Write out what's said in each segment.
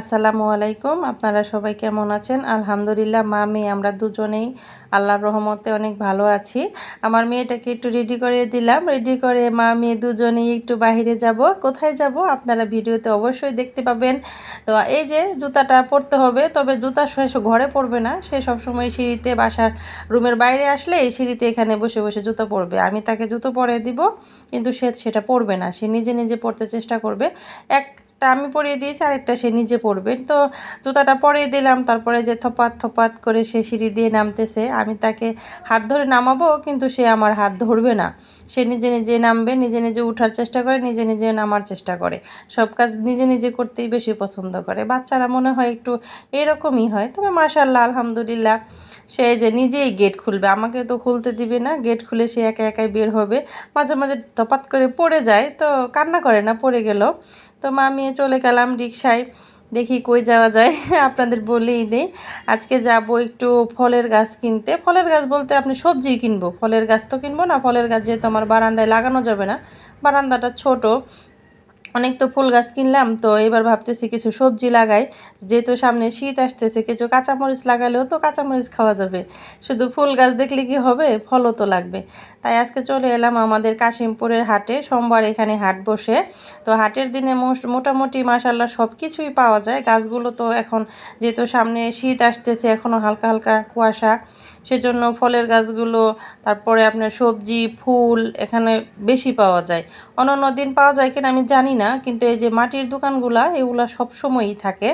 আসসালামু আলাইকুম। আপনারা সবাই কেমন আছেন? আলহামদুলিল্লাহ, মা, মেয়ে, আমরা দুজনেই আল্লাহর রহমতে অনেক ভালো আছি। আমার মেয়েটাকে একটু রেডি করে দিলাম। রেডি করে মা, মেয়ে দুজনেই একটু বাইরে যাব। কোথায় যাব? আপনারা ভিডিওতে অবশ্যই দেখতে পাবেন। তো এই যে জুতাটা পরতে হবে, তবে জুতা শেষ ঘরে পরবে না। সে সবসময় সিঁড়িতে বাসার রুমের বাইরে আসলে এই সিঁড়িতে এখানে বসে বসে জুতো পরবে। আমি তাকে জুতো পরে দিব, কিন্তু সে সেটা পরবে না। সে নিজে নিজে পড়তে চেষ্টা করবে। এক একটা আমি পরিয়ে দিয়েছি, আরেকটা সে নিজে পরবে। তো জুতাটা পরিয়ে দিলাম, তারপরে যে থপাত থপাত করে সে সিঁড়ি দিয়ে নামতেছে, আমি তাকে হাত ধরে নামাবো, কিন্তু সে আমার হাত ধরবে না। সে নিজে নিজে নামবে, নিজে নিজে উঠার চেষ্টা করে, নিজে নিজে নামার চেষ্টা করে। সব কাজ নিজে নিজে করতেই বেশি পছন্দ করে। বাচ্চারা মনে হয় একটু এরকমই হয়, তবে মাশাল্লাহ আলহামদুলিল্লাহ, সে যে নিজেই গেট খুলবে। আমাকে তো খুলতে দিবে না গেট খুলে সে একা একাই বের হবে। মাঝে মাঝে তপাত করে পড়ে যায়, তো কান্না করে না, পড়ে গেল। তো মা মেয়ে চলে গেলাম রিক্সায় দেখি কই যাওয়া যায়। আপনাদের বলেই দেই। আজকে যাব একটু ফলের গাছ কিনতে। ফলের গাছ বলতে আপনি সবজি কিনবো। ফলের গাছ তো কিনবো না, ফলের গাছ যেহেতু আমার বারান্দায় লাগানো যাবে না। বারান্দাটা ছোট। অনেক তো ফুল গাছ কিনলাম, তো এবার ভাবতেছি কিছু সবজি লাগাই। যেহেতু সামনে শীত আসতেছে, কিছু কাঁচামরিচ লাগালেও তো কাঁচামরিচ খাওয়া যাবে। শুধু ফুল গাছ দেখলে কি হবে? ফলও তো লাগবে। তাই আজকে চলে এলাম আমাদের কাশিমপুরের হাটে। সোমবার এখানে হাট বসে। তো হাটের দিনে মোটামুটি মাসাল্লাহ সব কিছুই পাওয়া যায়। গাছগুলো তো এখন যেহেতু সামনে শীত আসতেছে এখনও হালকা হালকা কুয়াশা। সেজন্য ফলের গাছগুলো, তারপরে আপনার সবজি, ফুল এখানে বেশি পাওয়া যায়। অন্য দিন পাওয়া যায় কিনা আমি জানি না। কিন্তু এই যে মাটির দোকানগুলা, এগুলা সবসময়ই থাকে।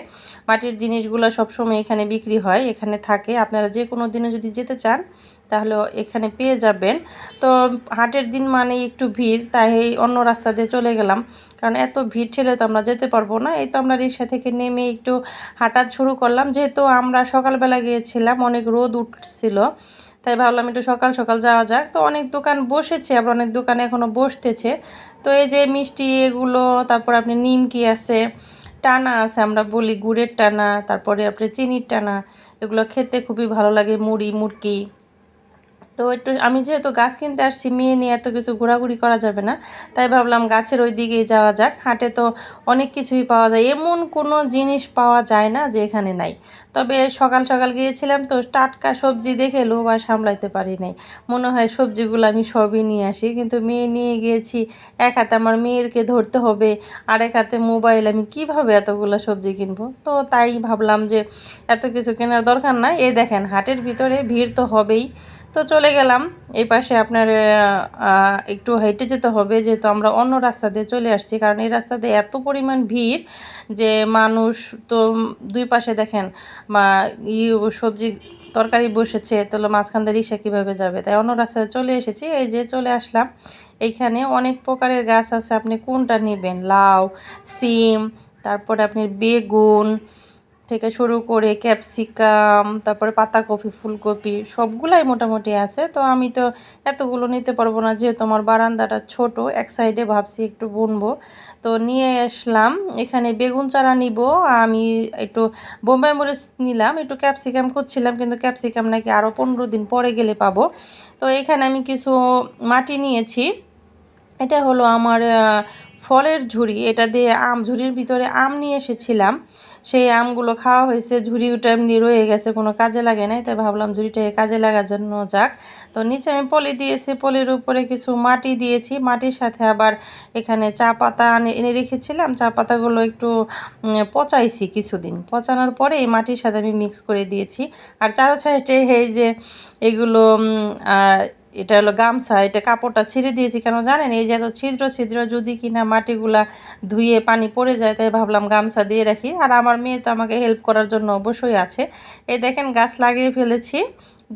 মাটির জিনিসগুলো সবসময় এখানে বিক্রি হয়, এখানে থাকে। আপনারা যে কোনো দিনে যদি যেতে চান, তাহলে এখানে পেয়ে যাবেন। তো হাটের দিন মানে একটু ভিড়, তাই অন্য রাস্তা দিয়ে চলে গেলাম। কারণ এত ভিড় ছেলে তো আমরা যেতে পারব না। এই তো আমরা রিক্সা থেকে নেমে একটু হাঁটা শুরু করলাম। যেহেতু আমরা সকালবেলা গিয়েছিলাম, অনেক রোদ উঠছিল। তাই ভাবলাম একটু সকাল সকাল যাওয়া যাক। তো অনেক দোকান বসেছে, আবার অনেক দোকানে এখনও বসতেছে। তো এই যে মিষ্টি এগুলো, তারপর আপনি নিমকি আছে, টানা আছে, আমরা বলি গুড়ের টানা, তারপরে আপনি চিনির টানা, এগুলো খেতে খুবই ভালো লাগে, মুড়ি মুরকি তো একটু, আমি যেহেতু গাছ কিনতে আসছি, মেয়ে নিয়ে এত কিছু ঘোরাঘুরি করা যাবে না। তাই ভাবলাম গাছের ওই দিকেই যাওয়া যাক। হাটে তো অনেক কিছুই পাওয়া যায়। এমন কোনো জিনিস পাওয়া যায় না যে এখানে নাই। তবে সকাল সকাল গিয়েছিলাম তো টাটকা সবজি দেখে লোভ আর সামলাইতে পারি নাই। মনে হয় সবজিগুলো আমি সবই নিয়ে আসি। কিন্তু মেয়ে নিয়ে গিয়েছি, এক হাতে আমার মেয়েরকে ধরতে হবে আর এক হাতে মোবাইল। আমি কীভাবে এতগুলো সবজি কিনবো? তো তাই ভাবলাম যে এত কিছু কেনার দরকার নাই। এই দেখেন, হাটের ভিতরে ভিড় তো হবেই। তো চলে গেলাম। এই পাশে আপনার একটু হেঁটে যেতে হবে, যেহেতু আমরা অন্য রাস্তা দিয়ে চলে আসছি। কারণ এই রাস্তা দিয়ে এত পরিমাণ ভিড় যে মানুষ তো দুই পাশে দেখেন, মা, ই সবজি তরকারি বসেছে তাহলে মাঝখান দিয়ে রিক্সা কীভাবে যাবে? তাই অন্য রাস্তায় চলে এসেছি। এই যে চলে আসলাম। এইখানে অনেক প্রকারের গাছ আছে, আপনি কোনটা নেবেন? লাউ, সিম, তারপরে আপনি বেগুন থেকে শুরু করে ক্যাপসিকাম, তারপরে পাতাকপি ফুলকপি সবগুলাই মোটামুটি আছে। তো আমি তো এতগুলো নিতে পারব না, যেহেতু আমার বারান্দাটা ছোট, এক সাইডে ভাবছি একটু বুনবো। তো নিয়ে আসলাম, এখানে বেগুন চারা নিব। আমি একটু বোম্বাই মরিচ নিলাম, একটু ক্যাপসিকাম খুঁজছিলাম, কিন্তু ক্যাপসিকাম নাকি আরও পনেরো দিন পরে গেলে পাবো। তো এখানে আমি কিছু মাটি নিয়েছি। এটা হলো আমার ফলের ঝুড়ি, এটা দিয়ে আম, ঝুড়ির ভিতরে আম নিয়ে এসেছিলাম। সেই আমগুলো খাওয়া হয়েছে ঝুড়িটা এমনি রয়ে গেছে, কোনো কাজে লাগে নাই, তাই ভাবলাম ঝুড়িটাকে কাজে লাগার জন্য যাক। তো নিচে আমি পলি দিয়েছি, পলির উপরে কিছু মাটি দিয়েছি, মাটির সাথে আবার এখানে চা পাতা এনে রেখেছিলাম। চা পাতাগুলো একটু পচাইছি কিছুদিন। পচানোর পরে এই মাটির সাথে আমি মিক্স করে দিয়েছি। আর চারো সাইডে এই যে এগুলো এটা হলো গামছা, এটা কাপড়টা ছিঁড়ে দিয়েছি কেন জানেন? এই যে এত ছিদ্র ছিদ্র যদি কিনা মাটিগুলা ধুয়ে পানি পড়ে যায়, তাই ভাবলাম গামছা দিয়ে রাখি। আর আমার মেয়ে তো আমাকে হেল্প করার জন্য অবশ্যই আছে। এই দেখেন গাছ লাগিয়ে ফেলেছি,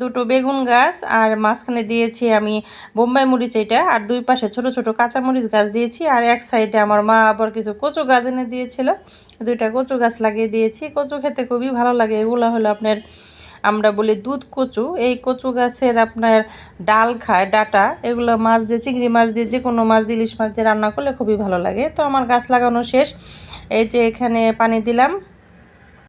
দুটো বেগুন গাছ আর মাঝখানে দিয়েছি আমি বোম্বাই মরিচ এটা, আর দুই পাশে ছোট ছোট কাঁচামরিচ গাছ দিয়েছি, আর এক সাইডে আমার মা আবার কিছু কচু গাছ এনে দিয়েছিল। দুইটা কচু গাছ লাগিয়ে দিয়েছি, কচু খেতে খুবই ভালো লাগে। এগুলো হলো আপনার আমরা বলি দুধ কচু, এই কচু গাছের আপনার ডাল খায়, ডাটা, এগুলো মাছ দিয়ে, চিংড়ি মাছ দিয়ে যে কোনো মাছ দিয়ে ইলিশ মাছ দিয়ে রান্না করলে খুবই ভালো লাগে। তো আমার গাছ লাগানো শেষ। এই যে এখানে পানি দিলাম।